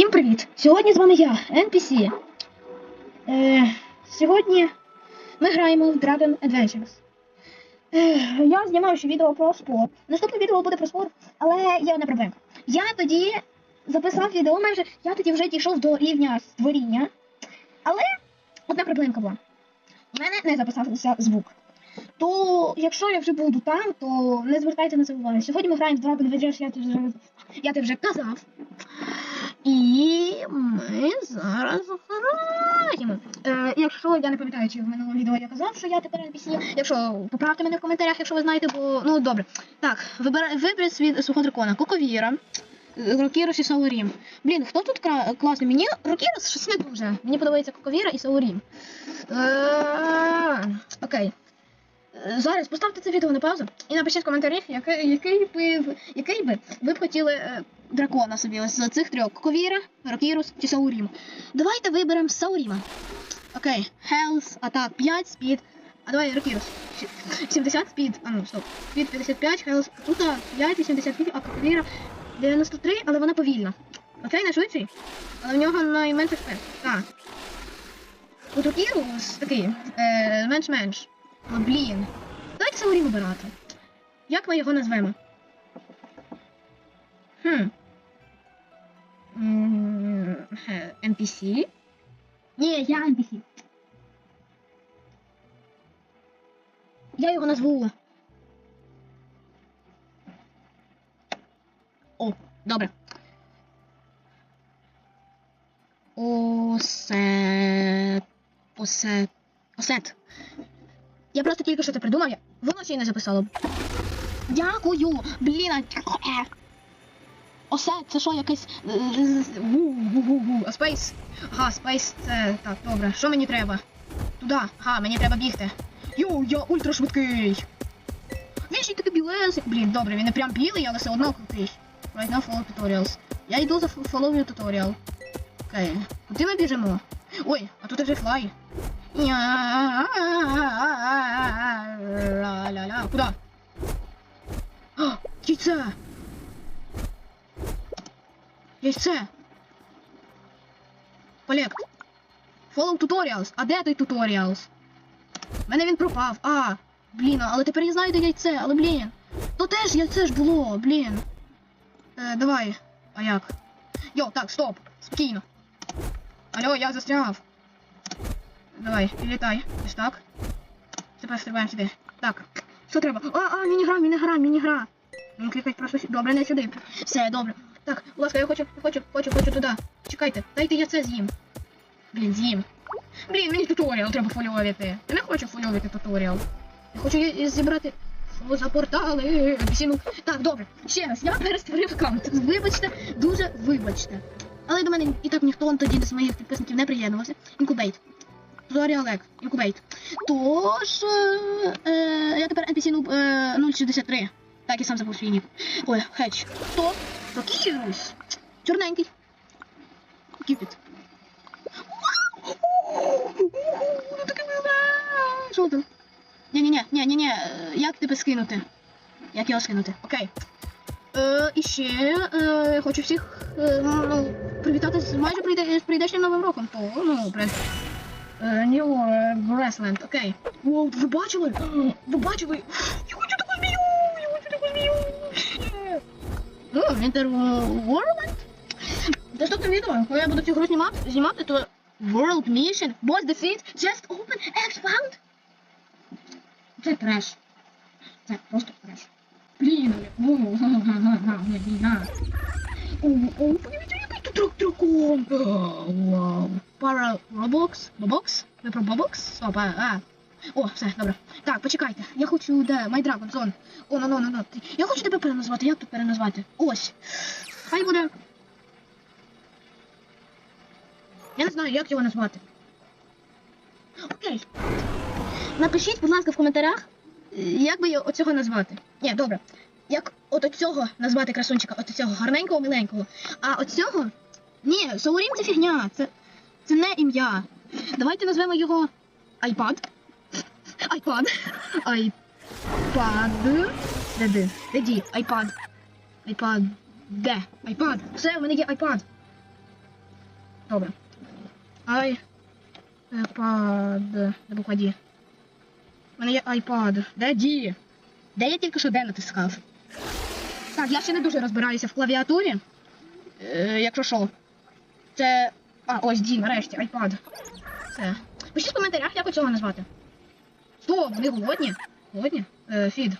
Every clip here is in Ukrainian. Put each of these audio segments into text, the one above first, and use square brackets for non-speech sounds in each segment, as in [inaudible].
Всім привіт! Сьогодні з вами я, NPC. Е, сьогодні ми граємо в Dragon Adventures. Е, я знімав ще відео про спорт. Наступне відео буде про спорт, але є одна проблема. Я тоді записав відео майже, я тоді вже дійшов до рівня створіння. Але одна проблемка була. У мене не записався звук. То якщо я вже буду там, то не звертайте на це увагу. Сьогодні ми граємо в Dragon Adventures, я тобі вже, я тобі вже казав. І ми зараз граємо. Е, якщо я не пам'ятаю, чи в минулому відео я казав, що я тепер NPC, якщо поправте мене в коментарях, якщо ви знаєте, бо ну добре. Так, вибирай виберіть свій свого дракона. Коковіра, Рокірус і Саурім. Блін, хто тут кра- класний? Мені Рокірус щось не дуже. Мені подобається Коковіра і Саурім. Е, Окей. Е, Зараз поставте це відео на паузу і напишіть в коментарях, який, який, би, який би ви б хотіли е, дракона собі ось з цих трьох. Коковіра, Рокірус чи Саурім. Давайте виберемо Сауріма. Окей. Health, атак 5, спід. А давай Рокірус. 70 спід. А ну, стоп. Спід 55, Health тут 5 і 78, а Коковіра 93, але вона повільна. Оцей найшвидший, але в нього найменше спец. Так. От Рокірус такий, е, менш-менш. Ну, блін. Давайте Саурім обирати. Як ми його назвемо? Хм. М, хе, NPC? Ні, я NPC. Я його назву. О, добре. Осет. Осет. Осет. Я просто тільки що це придумав. Воно ще й не записало. Дякую! Блін, а... е. Осе, це що якесь. е, з- ву-ву-ву-ву. А спейс? Ага, спейс це. Так, добре. Що мені треба? Туди. Ага, мені треба бігти. Йоу, я ультрашвидкий. Він ще такий білесик. Блін, добре, він не прям білий, але все одно крутий. Right now follow tutorials. Я йду за follow tutorial. Окей. Куди ми біжимо? Ой, а тут вже флай. Куда? А, Яйце! Колект. Follow tutorials. А де той tutorials? У мене він пропав. А, блін, але тепер я знаю, де яйце, але блін. То теж яйце ж було, блін. Е, давай. А як? Йо, так, стоп. Спокійно. Алло, я застряв. Давай, підлітай. Ось так. Тепер стрибаємо сюди. Так. Що треба? А, а, мінігра, мінігра, мінігра. Він кликать просто сюди. Добре, не сюди. Все, добре. Так, будь ласка, я хочу, хочу, хочу, хочу туди. Чекайте, дайте я це з'їм. Блін, з'їм. Блін, мені туторіал треба фольовити. Я не хочу фольовити туторіал. Я хочу і- і зібрати. Що за портали? Так, добре. Ще раз, я перестворив аккаунт. Вибачте, дуже вибачте. Але до мене і так ніхто тоді з моїх підписників не приєднувався. Інкубейт. Зорі Олег, інкубейт. Тож, е, е, я тепер NPC Noob, е, 063. Так, я сам забув свій нік. Ой, хеч. Хто? Рокірусь. Чорненький. Кіпіт. Ну таке миле. Що? Ні-ні-ні, ні-ні-ні, е, як тебе скинути? Як його скинути? Окей. Е, і ще е, хочу всіх е, привітати з майже прийде, прийдешнім новим роком. То, ну, пред... Е, New окей. Воу, ви бачили? Ви бачили? Я Ну, Winter World. Наступне відео, коли я буду цю гру знімати, знімати, то World Mission, Boss Defeat, Just Open, Expound. Це треш. Це просто треш. Блін, ну, га-га-га-га, блін. О, о, подивіться, який тут драк- дракон. А, Вау. Пара Roblox? Бобокс? Ви про Бобокс? Опа, а. О, все, добре. Так, почекайте. Я хочу, де, My Dragon Zone. О, ну, ну, ну, ну. Я хочу тебе переназвати. Як тут переназвати? Ось. Хай буде. Я не знаю, як його назвати. Окей. Напишіть, будь ласка, в коментарях, як би його оцього назвати. Ні, добре. Як от оцього назвати красунчика, от цього гарненького, миленького. А оцього. Ні, Саурім це фігня. Це, це не ім'я. Давайте назвемо його iPad. iPad. [laughs] iPad. Де де? Де ді? iPad. iPad. Де? iPad. Все, в мене є iPad. Добре. Ай. iPad. Де буква D? У мене є iPad. Де D? Де я тільки що де натискав? Так, я ще не дуже розбираюся в клавіатурі. Е, якщо що. Це. А, ось D, нарешті, iPad. Це. Пишіть в коментарях, як цього назвати. Стоп, вони голодні? Голодні? Е, фід.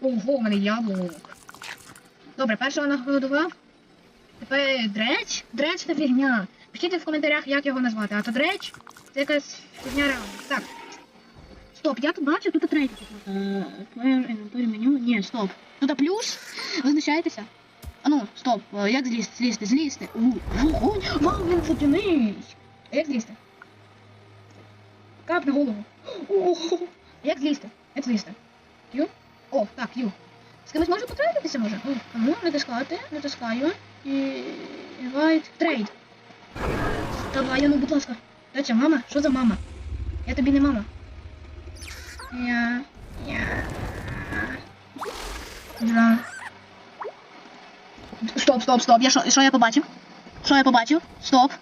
Ого, у мене яблук. Добре, першого нагодував. Тепер дреч? Дреч це фігня. Пишіть в коментарях, як його назвати. А то дреч це якась фігня реально. Так. Стоп, я тут бачу, тут третій. Е, Player меню. Ні, стоп. Тут плюс. Визначайтеся. А ну, стоп. Е, Як злізти? Злізти, злізти. Вау, він водяний! Як злізти? Кап на голову. Ого! Як злізти? Як злізти? Q? О, так, Q. З кимось можу потрапитися, може? О, Кому натискати? Натискаю. І... Invite. Трейд. Давай, ну, будь ласка. Доча, мама? Що за мама? Я тобі не мама. Я... Я... Да. Стоп, стоп, стоп. Я що, я побачив? Що я побачив? Стоп.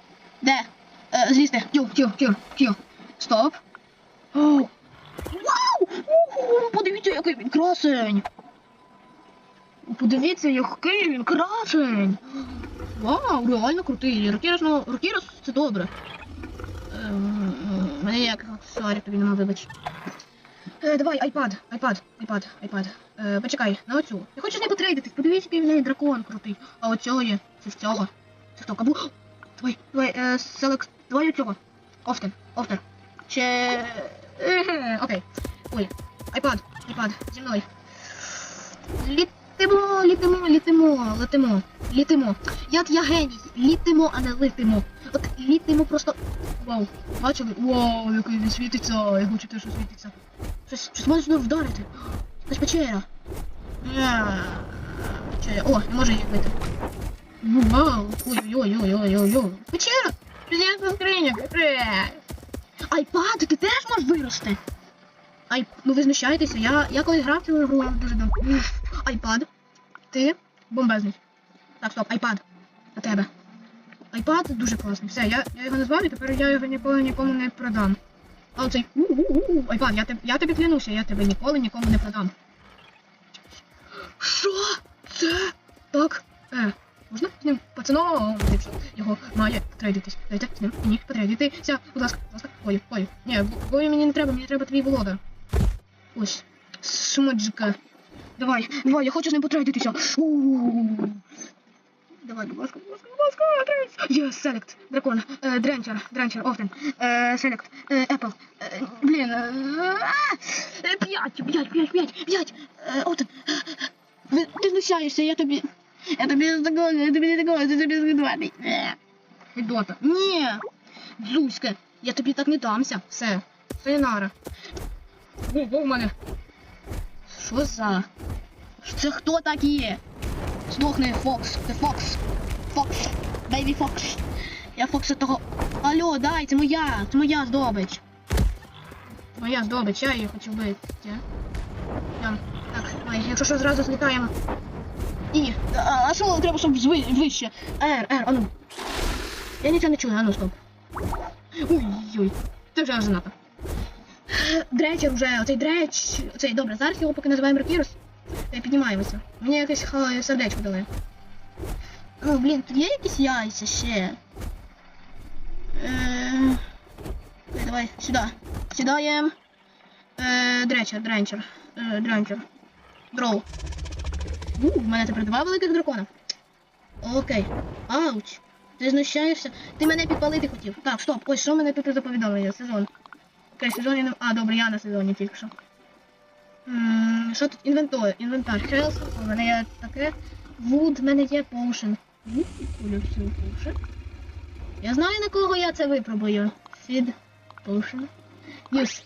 Де? Е, злізти. Кю, кю, кю, кю. Стоп. Вау! Подивіться, який він красень. Подивіться, який він красень. Вау, реально крутий. Рокірос, ну, Рокірос це добре. Ем, Мене як аксесуарів тобі нема, вибач. Е, давай, айпад, айпад, айпад, айпад. Е, почекай, на оцю. Я хочу з нею потрейдитись, подивіться, який в неї дракон крутий. А оцього є. Це з цього. Це хто? Кабу? Давай, давай, е, селект. Давай оцього. Офтен, офтер. Еге, Окей. Ой, айпад, айпад, зі мною. Літимо, літимо, літимо, летимо, літимо. Як я геній, літимо, а не летимо. От літимо просто. Вау, бачили? Вау, який він світиться, я хочу теж світиться. Щось, щось може сюди вдарити. Якась печера. Е, Печера. О, не може її вбити. Вау, ой-ой-ой-ой-ой-ой. Печера! Президентна скриня. Айпад, ти теж можеш вирости? Ай, ну ви знущаєтеся, я, я коли грав цю гру дуже давно. Айпад, ти бомбезний. Так, стоп, айпад. На тебе. Айпад дуже класний. Все, я, я його назвав і тепер я його ніколи нікому не продам. А оцей у-у-у, айпад, я, я тобі клянуся, я тебе ніколи нікому не продам. Що? Це? Так. Е, з ним пацаном, якщо його має потрейдитись. Дайте з ним мені потрейдитися. Будь ласка, будь ласка. Ой, ой. Ні, бою мені не треба, мені треба твій володар. Ось. Шмаджика. Давай, давай, я хочу з ним потрейдитися. Давай, будь ласка, будь ласка, будь ласка, трейдись. Є, селект, дракон, е, дренчер, дренчер, офтен, епл, е, блін, е, е, п'ять, п'ять, п'ять, п'ять, п'ять, офтен. Ти знущаєшся, я тобі, я я тобі не такого, я тобі не такого. Відота. Ні, Зузька, я тобі так не дамся. Все, sayonara. Во, во в мене. Що за? Це хто такі? Здохни, Фокс, ти Фокс. Фокс. Бейбі Фокс. Я Фокса того. Алло, дай, це моя, це моя здобич. Моя здобич, я її хочу вбити. Йдем. Так, давай, якщо що, зразу злітаємо. І. А, а що треба, щоб зви, вище? Р, Р, ану. Я нічого не чую, ану, стоп. Ой-ой. Це вже аж занадто. Дречер вже, оцей дреч. Оцей, добре, зараз його поки називаємо Рекірус. Та піднімаємося. Мені якесь сердечко дали. Ну, блін, тут є якісь яйця ще. Е, давай, сюди. Сідаємо. Е, дречер, дренчер. Е, дренчер. Дроу. У, в мене тепер два великих дракона. Окей. Ауч. Ти знущаєшся? Ти мене підпалити хотів. Так, стоп. Ось що мене тут за повідомлення? Сезон. Окей, сезон я не... А, добре, я на сезоні тільки що. Що тут? Інвентар. Інвентар. Хелс. У мене є таке. Вуд, в мене є поушен. Я знаю, на кого я це випробую. Фід. Поушен. Use.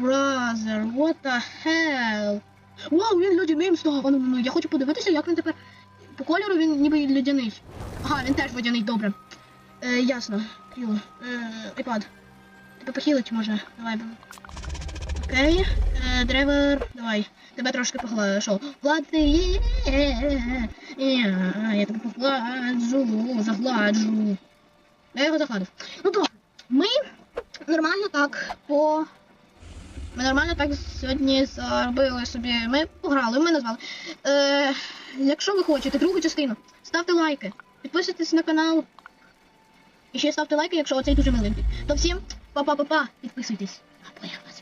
Brother, what the hell? Вау, він льодяним став. А ну, ну, я хочу подивитися, як він тепер. По кольору він ніби льодяний. Ага, він теж водяний, добре. Е, ясно. Q. Е, iPad. Тебе похилить може. Давай. Окей. Е, драйвер. Давай. тебе трошки погладжу. Глади, я тебе погладжу, загладжу. Я його загладив. Ну добре, ми нормально так по. Ми нормально так сьогодні зробили собі. Ми пограли, ми назвали. Е, якщо ви хочете другу частину, ставте лайки, підписуйтесь на канал. І ще ставте лайки, якщо оцей дуже миленький. То всім па-па-па-па, підписуйтесь. Або я вас.